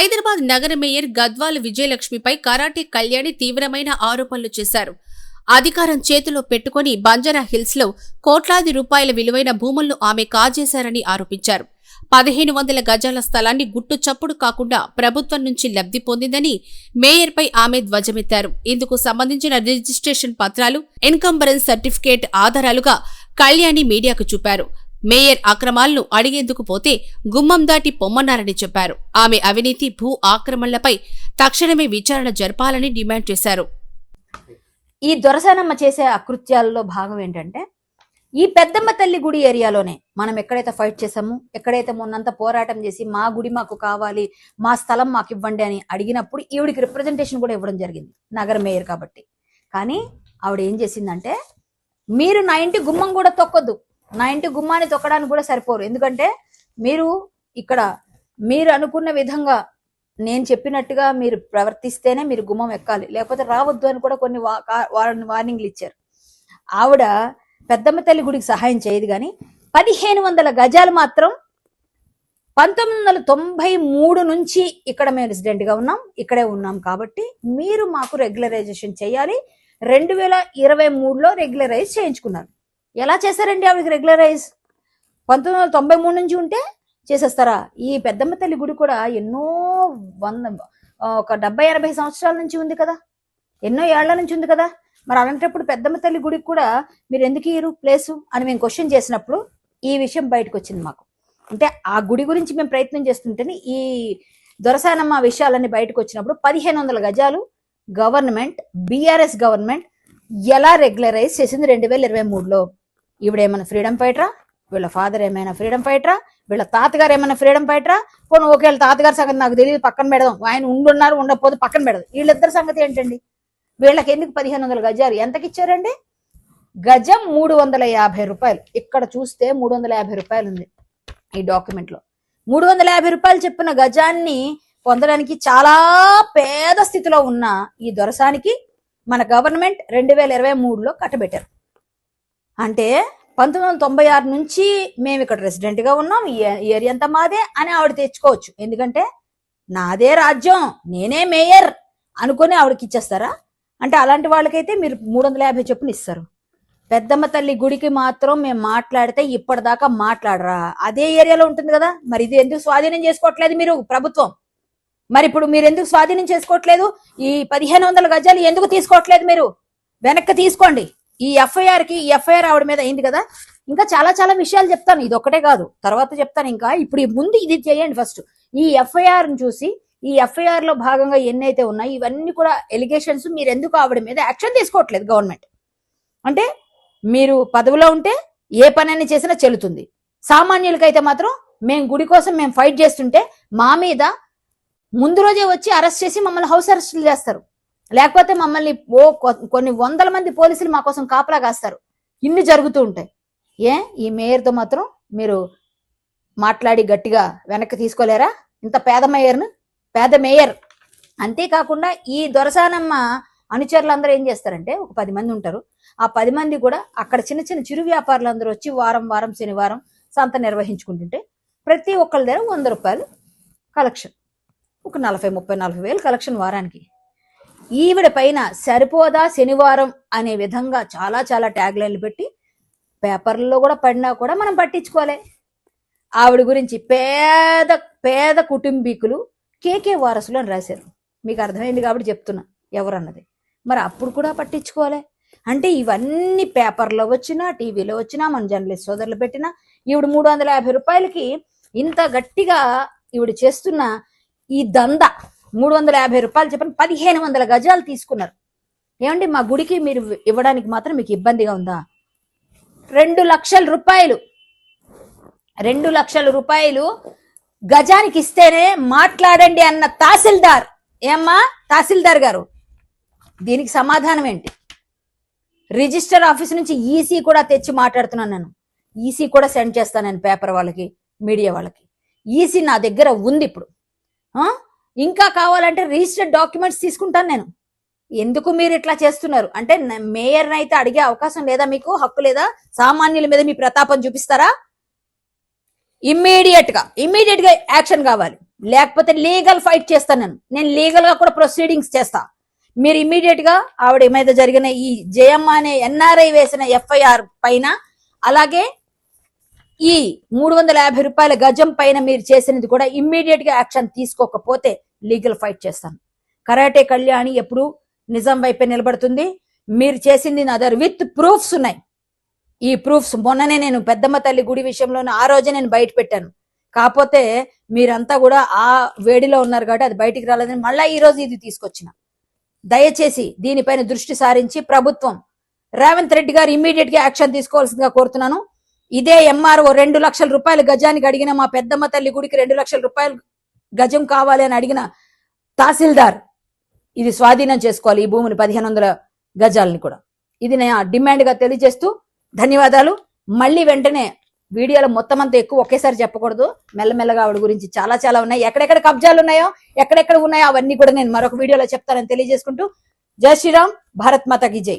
హైదరాబాద్ నగర మేయర్ గద్వాల్ విజయలక్ష్మిపై కరాటే కళ్యాణి తీవ్రమైన ఆరోపణలు చేశారు. అధికారం చేతిలో పెట్టుకుని బంజారా హిల్స్లో కోట్లాది రూపాయల విలువైన భూములను ఆమె కాజేశారని ఆరోపించారు. పదిహేను వందల గజాల స్థలాన్ని గుట్టు చప్పుడు కాకుండా ప్రభుత్వం నుంచి లబ్ధి పొందిందని మేయర్పై ఆమె ధ్వజమెత్తారు. ఇందుకు సంబంధించిన రిజిస్ట్రేషన్ పత్రాలు ఎన్కంబరెన్స్ సర్టిఫికేట్ ఆధారాలుగా కళ్యాణి మీడియాకు చూపారు. మేయర్ అక్రమాలను అడిగేందుకు పోతే గుమ్మం దాటి పొమ్మన్నారని చెప్పారు. ఆమె అవినీతి భూ ఆక్రమణలపై తక్షణమే విచారణ జరపాలని డిమాండ్ చేశారు. ఈ దొరసానమ్మ చేసే అకృత్యాలలో భాగం ఏంటంటే ఈ పెద్దమ్మ తల్లి గుడి ఏరియాలోనే మనం ఎక్కడైతే ఫైట్ చేసామో ఎక్కడైతే మొన్నంత పోరాటం చేసి మా గుడి మాకు కావాలి మా స్థలం మాకు ఇవ్వండి అని అడిగినప్పుడు ఈవిడికి రిప్రజెంటేషన్ కూడా ఇవ్వడం జరిగింది నగర మేయర్ కాబట్టి. కానీ ఆవిడ ఏం చేసిందంటే మీరు నా ఇంటి గుమ్మం కూడా తొక్కొద్దు. నా ఇంటి గుమ్మాన్ని తొక్కడానికి కూడా సరిపోరు. ఎందుకంటే మీరు ఇక్కడ మీరు అనుకున్న విధంగా నేను చెప్పినట్టుగా మీరు ప్రవర్తిస్తేనే మీరు గుమ్మం ఎక్కాలి. లేకపోతే రావద్దు అని కూడా కొన్ని వా- వార్నింగ్లు ఇచ్చారు. ఆవిడ పెద్దమ్మ తల్లి గుడికి సహాయం చేయదు కానీ పదిహేను వందల గజాలు మాత్రం పంతొమ్మిది వందల తొంభై మూడు నుంచి ఇక్కడ మేము రెసిడెంట్గా ఉన్నాం ఇక్కడే ఉన్నాం కాబట్టి మీరు మాకు రెగ్యులరైజేషన్ చేయాలి. రెండు వేల ఇరవై మూడులో రెగ్యులరైజ్ చేయించుకున్నారు. ఎలా చేశారండి ఆవిడకి రెగ్యులరైజ్? పంతొమ్మిది వందల తొంభై మూడు నుంచి ఉంటే చేసేస్తారా? ఈ పెద్దమ్మ తల్లి గుడి కూడా ఎన్నో వంద ఒక డెబ్బై ఎనభై సంవత్సరాల నుంచి ఉంది కదా. ఎన్నో ఏళ్ళ నుంచి ఉంది కదా. మరి అలాంటప్పుడు పెద్దమ్మ తల్లి గుడికి కూడా మీరు ఎందుకు ఇయ్యరు ప్లేసు అని మేము క్వశ్చన్ చేసినప్పుడు ఈ విషయం బయటకు వచ్చింది మాకు. అంటే ఆ గుడి గురించి మేము ప్రయత్నం చేస్తుంటేనే ఈ దొరసానమ్మ విషయాలన్నీ బయటకు వచ్చినప్పుడు పదిహేను వందల గజాలు గవర్నమెంట్ బీఆర్ఎస్ గవర్నమెంట్ ఎలా రెగ్యులరైజ్ చేసింది రెండు వేల ఇరవై మూడులో? ఈవిడేమైనా ఫ్రీడమ్ ఫైటరా వీళ్ళ ఫాదర్ ఏమైనా ఫ్రీడమ్ ఫైటరా వీళ్ళ తాతగారు ఏమైనా ఫ్రీడమ్ ఫైటరా పోనీ ఒకవేళ తాతగారి సంగతి నాకు తెలియదు పక్కన పెడదాం. ఆయన ఉండున్నారు ఉండకపోతే పక్కన పెడదాం. వీళ్ళిద్దరి సంగతి ఏంటండి? వీళ్ళకి ఎందుకు పదిహేను వందల గజాలు? ఎంతకి ఇచ్చారండి? గజం మూడు వందల యాభై రూపాయలు. ఇక్కడ చూస్తే మూడు వందల యాభై రూపాయలు ఉంది ఈ డాక్యుమెంట్లో. మూడు వందల యాభై రూపాయలు చెప్పిన గజాన్ని పొందడానికి చాలా పేద స్థితిలో ఉన్న ఈ దొరసానికి మన గవర్నమెంట్ రెండు వేల ఇరవై మూడులో కట్టబెట్టారు. అంటే పంతొమ్మిది వందల తొంభై ఆరు నుంచి మేము ఇక్కడ రెసిడెంట్గా ఉన్నాం. ఈ ఈ ఏరియా అంతా మాదే అని ఆవిడ తెచ్చుకోవచ్చు. ఎందుకంటే నాదే రాజ్యం నేనే మేయర్ అనుకొని ఆవిడకి ఇచ్చేస్తారా? అంటే అలాంటి వాళ్ళకైతే మీరు మూడు వందల యాభై చొప్పున ఇస్తారు. పెద్దమ్మ తల్లి గుడికి మాత్రం మేము మాట్లాడితే ఇప్పటిదాకా మాట్లాడరా? అదే ఏరియాలో ఉంటుంది కదా. మరి ఇది ఎందుకు స్వాధీనం చేసుకోవట్లేదు మీరు ప్రభుత్వం? మరి ఇప్పుడు మీరు ఎందుకు స్వాధీనం చేసుకోవట్లేదు? ఈ పదిహేను వందల గజాలు ఎందుకు తీసుకోవట్లేదు మీరు? వెనక్కి తీసుకోండి. ఈ ఎఫ్ఐఆర్కి ఈ ఎఫ్ఐఆర్ ఆవిడ మీద అయింది కదా? ఇంకా చాలా చాలా విషయాలు చెప్తాను. ఇది ఒక్కటే కాదు. తర్వాత చెప్తాను ఇంకా. ఇప్పుడు ముందు ఇది చేయండి ఫస్ట్ ఈ ఎఫ్ఐఆర్ చూసి ఈ ఎఫ్ఐఆర్లో భాగంగా ఎన్నైతే ఉన్నాయి ఇవన్నీ కూడా ఎలిగేషన్స్ మీరు ఎందుకు ఆవిడ మీద యాక్షన్ తీసుకోవట్లేదు గవర్నమెంట్ అంటే మీరు పదవిలో ఉంటే ఏ పనైనా చేసినా చెల్లుతుంది. సామాన్యులకైతే మాత్రం మేము గుడి కోసం మేము ఫైట్ చేస్తుంటే మా మీద ముందు రోజే వచ్చి అరెస్ట్ చేసి మమ్మల్ని హౌస్ అరెస్టులు చేస్తారు. లేకపోతే మమ్మల్ని ఓ కొ- కొన్ని వందల మంది పోలీసులు మా కోసం కాపలా కాస్తారు. ఇన్ని జరుగుతూ ఉంటాయి. ఏ? ఈ మేయర్తో మాత్రం మీరు మాట్లాడి గట్టిగా వెనక్కి తీసుకోలేరా? ఇంత పేద మేయర్ను? పేద మేయర్. అంతేకాకుండా ఈ దొరసానమ్మ అనుచరులందరూ ఏం చేస్తారంటే ఒక పది మంది ఉంటారు. ఆ పది మంది కూడా అక్కడ చిన్న చిన్న చిరు వ్యాపారులందరూ వచ్చి వారం వారం శనివారం సంత నిర్వహించుకుంటుంటే ప్రతి ఒక్కరి దగ్గర వంద రూపాయలు కలెక్షన్. ఒక నలభై ముప్పై నలభై వేలు కలెక్షన్ వారానికి. ఈవిడ పైన సరిపోదా శనివారం అనే విధంగా చాలా చాలా ట్యాగ్లైన్లు పెట్టి పేపర్లలో కూడా పడినా కూడా మనం పట్టించుకోలే. ఆవిడ గురించి పేద పేద కుటుంబీకులు కేకే వారసులు అని రాశారు. మీకు అర్థమైంది కాబట్టి చెప్తున్నా ఎవరన్నది. మరి అప్పుడు కూడా పట్టించుకోలే. అంటే ఇవన్నీ పేపర్లో వచ్చినా టీవీలో వచ్చినా మన జర్నలిస్ట్ సోదరులు పెట్టినా ఈవిడ మూడు వందల యాభై రూపాయలకి ఇంత గట్టిగా ఈవిడ చేస్తున్న ఈ దంద మూడు వందల యాభై రూపాయలు చెప్పని పదిహేను వందల గజాలు తీసుకున్నారు. ఏమండి మా గుడికి మీరు ఇవ్వడానికి మాత్రం మీకు ఇబ్బందిగా ఉందా? రెండు లక్షల రూపాయలు. రెండు లక్షల రూపాయలు గజానికి ఇస్తేనే మాట్లాడండి అన్న తహసీల్దార్. ఏమ్మా తహసీల్దార్ గారు దీనికి సమాధానం ఏంటి? రిజిస్టర్ ఆఫీస్ నుంచి ఈసీ కూడా తెచ్చి మాట్లాడుతున్నాను నేను. ఈసీ కూడా సెండ్ చేస్తాను నేను పేపర్ వాళ్ళకి మీడియా వాళ్ళకి. ఈసీ నా దగ్గర ఉంది ఇప్పుడు. ఇంకా కావాలంటే రిజిస్టర్డ్ డాక్యుమెంట్స్ తీసుకుంటాను నేను. ఎందుకు మీరు ఇట్లా చేస్తున్నారు? అంటే మేయర్ని అయితే అడిగే అవకాశం లేదా మీకు? హక్కు లేదా? సామాన్యుల మీద మీ ప్రతాపం చూపిస్తారా? ఇమ్మీడియట్గా ఇమ్మీడియట్గా యాక్షన్ కావాలి. లేకపోతే లీగల్ ఫైట్ చేస్తాను నేను. నేను లీగల్గా కూడా ప్రొసీడింగ్స్ చేస్తా. మీరు ఇమ్మీడియట్గా ఆవిడ మీద జరిగిన ఈ జయమ్మ అనే ఎన్ఆర్ఐ వేసిన ఎఫ్ఐఆర్ పైన అలాగే ఈ మూడు వందల యాభై రూపాయల గజం పైన మీరు చేసినది కూడా ఇమ్మీడియట్గా యాక్షన్ తీసుకోకపోతే లీగల్ ఫైట్ చేస్తాను. కరాటే కళ్యాణి ఎప్పుడు నిజం వైపే నిలబడుతుంది. మీరు చేసింది అదర్ విత్ ప్రూఫ్స్ ఉన్నాయి. ఈ ప్రూఫ్స్ మొన్ననే నేను పెద్దమ్మ తల్లి గుడి విషయంలోనే ఆ రోజే నేను బయట పెట్టాను. కాకపోతే మీరంతా కూడా ఆ వేడిలో ఉన్నారు కాబట్టి అది బయటికి రాలేదని మళ్ళా ఈ రోజు ఇది తీసుకొచ్చిన. దయచేసి దీనిపైన దృష్టి సారించి ప్రభుత్వం రేవంత్ రెడ్డి గారు ఇమ్మీడియట్గా యాక్షన్ తీసుకోవాల్సిందిగా కోరుతున్నాను. ఇదే ఎంఆర్ఓ రెండు లక్షల రూపాయలు గజానికి అడిగిన మా పెద్దమ్మ తల్లి గుడికి రెండు లక్షల రూపాయలు గజం కావాలి అని అడిగిన తహసీల్దార్ ఇది స్వాధీనం చేసుకోవాలి ఈ భూమిని పదిహేను వందల గజాలని కూడా. ఇది నేను డిమాండ్గా తెలియజేస్తూ ధన్యవాదాలు. మళ్ళీ వెంటనే వీడియోలో మొత్తం అంతా ఎక్కువ ఒకేసారి చెప్పకూడదు. మెల్లమెల్లగా ఆవిడ గురించి చాలా చాలా ఉన్నాయి. ఎక్కడెక్కడ కబ్జాలు ఉన్నాయో ఎక్కడెక్కడ ఉన్నాయో అవన్నీ కూడా నేను మరొక వీడియోలో చెప్తానని తెలియజేసుకుంటూ జై శ్రీరామ్ భారత్ మాతకి జై.